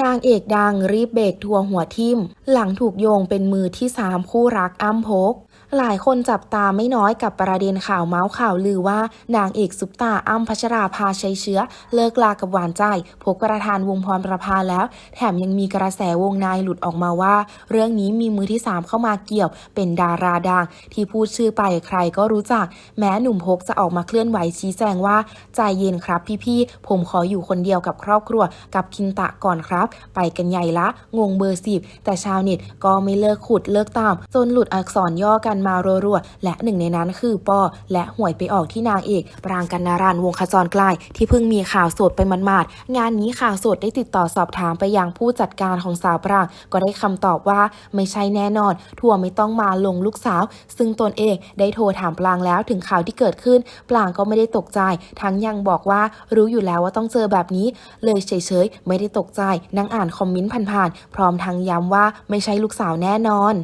นางเอกดังรีบเบรกทัวร์หัวทิม หลังถูกโยงเป็นมือที่สามคู่รักอ้ำพก หลายคนจับตาไม่น้อยกับประเด็นข่าวเมาส์ข่าวลือว่า นางเอกซุปตาอ้ำพัชราภาชัยเชื้อ เลิกลากับหวานใจ พกประธานวงพรประภาแล้ว แถมยังมีกระแสวงในหลุดออกมาว่า เรื่องนี้มีมือที่สามเข้ามาเกี่ยว เป็นดาราดัง ที่พูดชื่อไปใครก็รู้จัก แม้หนุ่มพกจะออกมาเคลื่อนไหวชี้แจงว่าใจเย็นครับพี่ๆผมขออยู่คนเดียวกับครอบครัวกับคินตะก่อนครับไปกันใหญ่ละ งงเบอร์สิบแต่ชาวเน็ตก็ไม่เลิกขุดเลิกตาม จนหลุดอักษรย่อกันมารัวๆ และหนึ่งในนั้นคือปอและหวยไปออกที่นางเอก ปรางกันนารันวงขจรกลาย ที่เพิ่งมีข่าวสดไปมันมาดๆงานนี้ข่าวสดได้ติดต่อสอบถามไปยังผู้จัดการของสาวปราง ก็ได้คำตอบว่าไม่ใช่แน่นอน ทัวไม่ต้องมาลงลูกสาว ซึ่งตนเองได้โทรถามปรางแล้วถึงข่าวที่เกิดขึ้น ปรางก็ไม่ได้ตกใจ ทั้งยังบอกว่ารู้อยู่แล้วว่าต้องเจอแบบนี้ เลยเฉยๆ ไม่ได้ตกใจนั่งอ่านคอมเมนต์ผ่านๆ พร้อมทั้งย้ำว่าไม่ใช่ลูกสาวแน่นอน